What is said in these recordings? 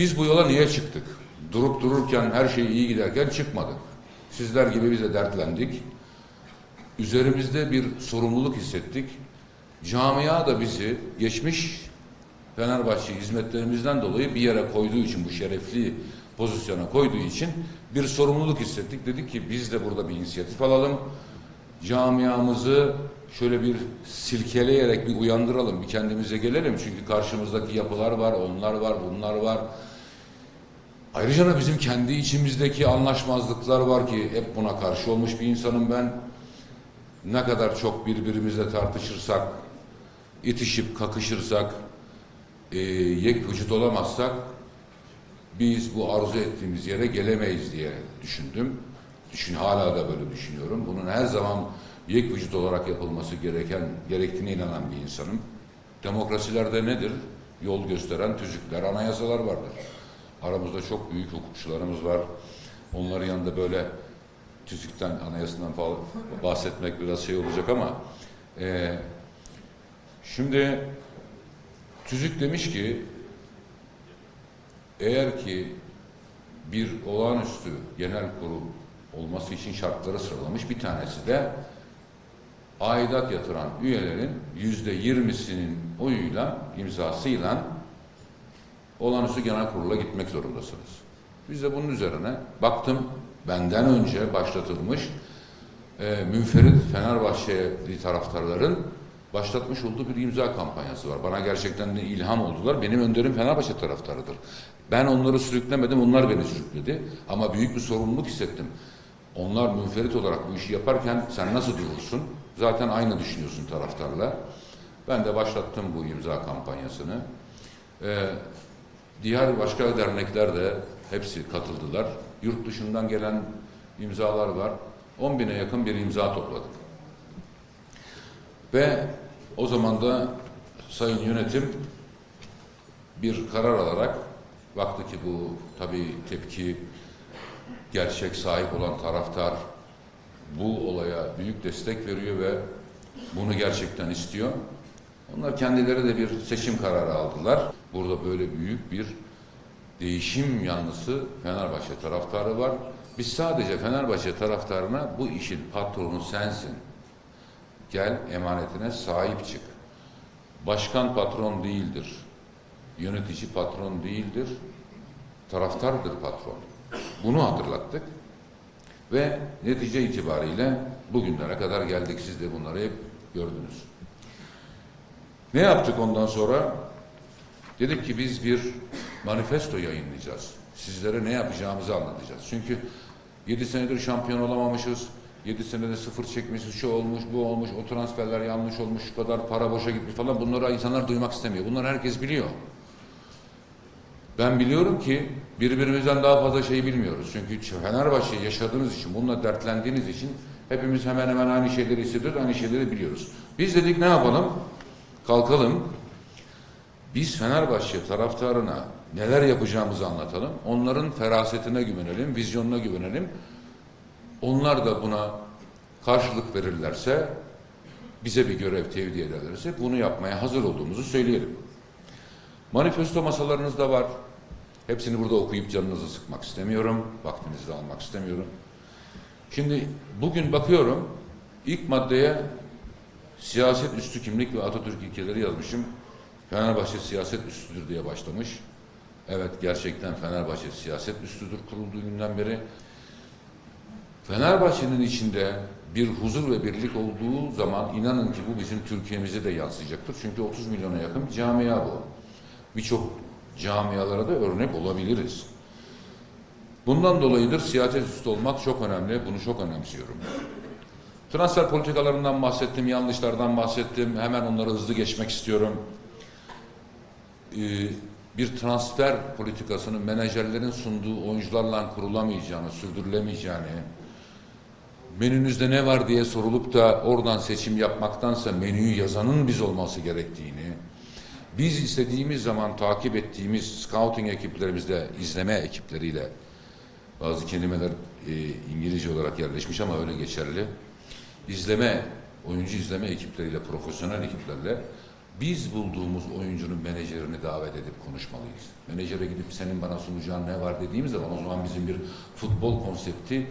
Biz bu yola niye çıktık? Durup dururken her şey iyi giderken çıkmadık. Sizler gibi biz de dertlendik. Üzerimizde bir sorumluluk hissettik. Camia da bizi geçmiş Fenerbahçe hizmetlerimizden dolayı bir yere koyduğu için, bu şerefli pozisyona koyduğu için bir sorumluluk hissettik. Dedik ki biz de burada bir inisiyatif alalım. Camiamızı şöyle bir silkeleyerek bir uyandıralım, bir kendimize gelelim. Çünkü karşımızdaki yapılar var, onlar var, bunlar var. Ayrıca da bizim kendi içimizdeki anlaşmazlıklar var ki hep buna karşı olmuş bir insanım ben. Ne kadar çok birbirimizle tartışırsak, itişip kakışırsak, e, yek vücut olamazsak biz bu arzu ettiğimiz yere gelemeyiz diye düşündüm. Düşün, hala da böyle düşünüyorum. Bunun her zaman yek vücut olarak yapılması gereken gerektiğine inanan bir insanım. Demokrasilerde nedir? Yol gösteren tüzükler, anayasalar vardır. Aramızda çok büyük hukukçularımız var. Onların yanında böyle tüzükten, anayasından falan bahsetmek biraz şey olacak ama e, şimdi tüzük demiş ki eğer ki bir olağanüstü genel kurul olması için şartları sıralamış bir tanesi de aidat yatıran üyelerin yüzde yirmisinin oyuyla imzasıyla olağanüstü genel kurula gitmek zorundasınız. Biz de bunun üzerine baktım benden önce başlatılmış e, münferit Fenerbahçeli taraftarların başlatmış olduğu bir imza kampanyası var. Bana gerçekten de ilham oldular. Benim önderim Fenerbahçe taraftarıdır. Ben onları sürüklemedim, onlar beni sürükledi. Ama büyük bir sorumluluk hissettim. Onlar münferit olarak bu işi yaparken sen nasıl durursun? Zaten aynı düşünüyorsun taraftarla. Ben de başlattım bu imza kampanyasını. Ee, diğer başka dernekler de hepsi katıldılar. Yurt dışından gelen imzalar var. 10 bine yakın bir imza topladık. Ve o zaman da sayın yönetim bir karar alarak baktı ki bu tabii tepki gerçek sahip olan taraftar bu olaya büyük destek veriyor ve bunu gerçekten istiyor. Onlar kendileri de bir seçim kararı aldılar. Burada böyle büyük bir değişim yanlısı Fenerbahçe taraftarı var. Biz sadece Fenerbahçe taraftarına bu işin patronu sensin. Gel emanetine sahip çık. Başkan patron değildir. Yönetici patron değildir. Taraftardır patron. Bunu hatırlattık. Ve netice itibariyle bugünlere kadar geldik. Siz de bunları hep gördünüz. Ne yaptık ondan sonra? Dedik ki biz bir manifesto yayınlayacağız. Sizlere ne yapacağımızı anlatacağız. Çünkü 7 senedir şampiyon olamamışız. 7 senede sıfır çekmişiz, şu olmuş, bu olmuş, o transferler yanlış olmuş, şu kadar para boşa gitmiş falan. Bunları insanlar duymak istemiyor. Bunları herkes biliyor. Ben biliyorum ki birbirimizden daha fazla şeyi bilmiyoruz. Çünkü Fenerbahçe yaşadığınız için, bununla dertlendiğiniz için hepimiz hemen hemen aynı şeyleri hissediyoruz, aynı şeyleri biliyoruz. Biz dedik ne yapalım? Kalkalım. Biz Fenerbahçe taraftarına neler yapacağımızı anlatalım. Onların ferasetine güvenelim, vizyonuna güvenelim. Onlar da buna karşılık verirlerse, bize bir görev tevdi ederlerse bunu yapmaya hazır olduğumuzu söyleyelim. Manifesto masalarınızda var. Hepsini burada okuyup canınızı sıkmak istemiyorum. Vaktinizi de almak istemiyorum. Şimdi bugün bakıyorum ilk maddeye siyaset üstü kimlik ve Atatürk ilkeleri yazmışım. Fenerbahçe siyaset üstüdür diye başlamış. Evet gerçekten Fenerbahçe siyaset üstüdür kurulduğu günden beri. Fenerbahçe'nin içinde bir huzur ve birlik olduğu zaman inanın ki bu bizim Türkiye'mize de yansıyacaktır. Çünkü 30 milyona yakın bir camia bu. Birçok camialara da örnek olabiliriz. Bundan dolayıdır siyaset üstü olmak çok önemli. Bunu çok önemsiyorum. Transfer politikalarından bahsettim, yanlışlardan bahsettim. Hemen onları hızlı geçmek istiyorum. Ee, bir transfer politikasının menajerlerin sunduğu oyuncularla kurulamayacağını, sürdürülemeyeceğini, menünüzde ne var diye sorulup da oradan seçim yapmaktansa menüyü yazanın biz olması gerektiğini, biz istediğimiz zaman takip ettiğimiz scouting ekiplerimizde, izleme ekipleriyle, bazı kelimeler e, İngilizce olarak yerleşmiş ama öyle geçerli, izleme, oyuncu izleme ekipleriyle, profesyonel ekiplerle Biz bulduğumuz oyuncunun menajerini davet edip konuşmalıyız. Menajere gidip senin bana sunacağın ne var dediğimiz zaman o zaman bizim bir futbol konsepti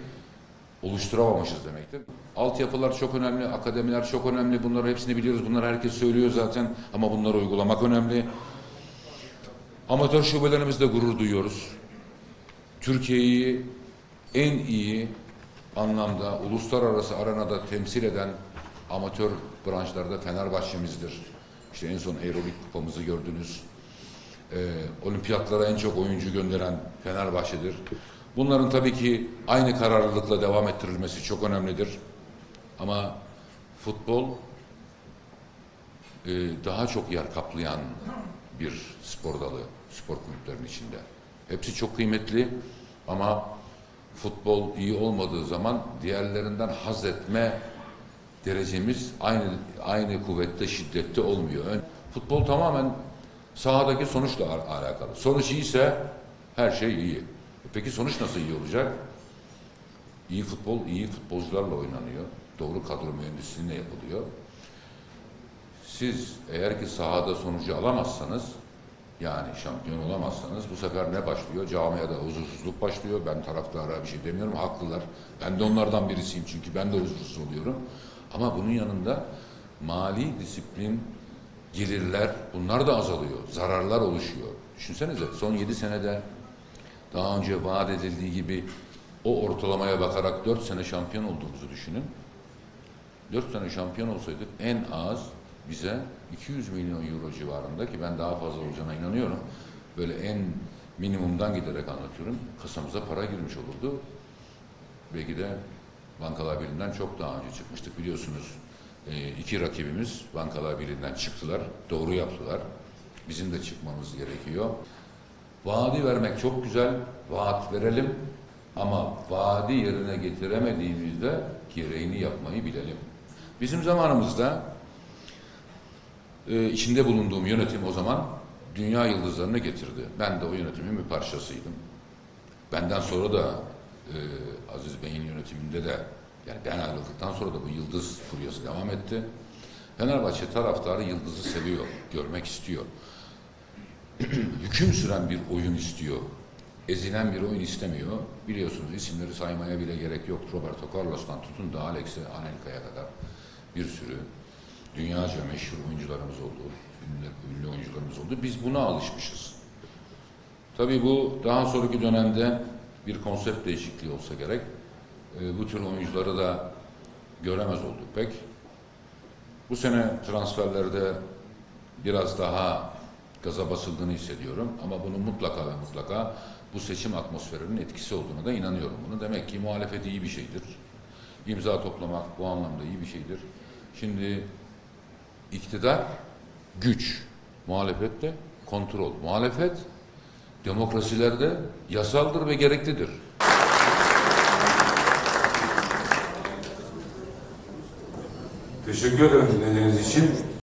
oluşturamamışız demektir. Altyapılar çok önemli, akademiler çok önemli. Bunları hepsini biliyoruz. Bunları herkes söylüyor zaten ama bunları uygulamak önemli. Amatör şubelerimizde gurur duyuyoruz. Türkiye'yi en iyi anlamda uluslararası arenada temsil eden amatör branşlarda Fenerbahçe'mizdir. İşte en son Euroleague kupamızı gördünüz. Ee, olimpiyatlara en çok oyuncu gönderen Fenerbahçe'dir. Bunların tabii ki aynı kararlılıkla devam ettirilmesi çok önemlidir. Ama futbol e, daha çok yer kaplayan bir spor dalı, spor kulüplerinin içinde. Hepsi çok kıymetli ama futbol iyi olmadığı zaman diğerlerinden haz etme derecemiz aynı aynı kuvvette, şiddette olmuyor. Futbol tamamen sahadaki sonuçla al- alakalı. Sonuç iyiyse her şey iyi. Peki sonuç nasıl iyi olacak? İyi futbol iyi futbolcularla oynanıyor. Doğru kadro mühendisliğiyle yapılıyor. Siz eğer ki sahada sonucu alamazsanız yani şampiyon olamazsanız bu sefer ne başlıyor? Camiada huzursuzluk başlıyor. Ben taraftara bir şey demiyorum. Haklılar. Ben de onlardan birisiyim çünkü ben de huzursuz oluyorum. Ama bunun yanında mali disiplin, gelirler bunlar da azalıyor. Zararlar oluşuyor. Düşünsenize son 7 senede daha önce vaat edildiği gibi o ortalamaya bakarak 4 sene şampiyon olduğumuzu düşünün. 4 sene şampiyon olsaydık en az bize 200 milyon euro civarında ki ben daha fazla olacağına inanıyorum. Böyle en minimumdan giderek anlatıyorum. Kasamıza para girmiş olurdu. Belki de Bankalar Birliği'nden çok daha önce çıkmıştık biliyorsunuz. E, iki rakibimiz Bankalar Birliği'nden çıktılar. Doğru yaptılar. Bizim de çıkmamız gerekiyor. Vaadi vermek çok güzel. Vaat verelim. Ama vaadi yerine getiremediğimizde gereğini yapmayı bilelim. Bizim zamanımızda e, içinde bulunduğum yönetim o zaman dünya yıldızlarını getirdi. Ben de o yönetimin bir parçasıydım. Benden sonra da e, Aziz Bey'in yönetiminde de yani ben ayrıldıktan sonra da bu yıldız furyası devam etti. Fenerbahçe taraftarı yıldızı seviyor, görmek istiyor. Hüküm süren bir oyun istiyor. Ezilen bir oyun istemiyor. Biliyorsunuz isimleri saymaya bile gerek yok. Roberto Carlos'tan tutun da Alex'e, Anelka'ya kadar bir sürü dünyaca meşhur oyuncularımız oldu. Ünlü, ünlü oyuncularımız oldu. Biz buna alışmışız. Tabii bu daha sonraki dönemde bir konsept değişikliği olsa gerek. E, bu tür oyuncuları da göremez olduk pek. Bu sene transferlerde biraz daha gaza basıldığını hissediyorum. Ama bunun mutlaka ve mutlaka bu seçim atmosferinin etkisi olduğuna da inanıyorum bunu. Demek ki muhalefet iyi bir şeydir. İmza toplamak bu anlamda iyi bir şeydir. Şimdi iktidar güç, muhalefet de kontrol. Muhalefet demokrasilerde yasaldır ve gereklidir. Teşekkür ederim dinlediğiniz için.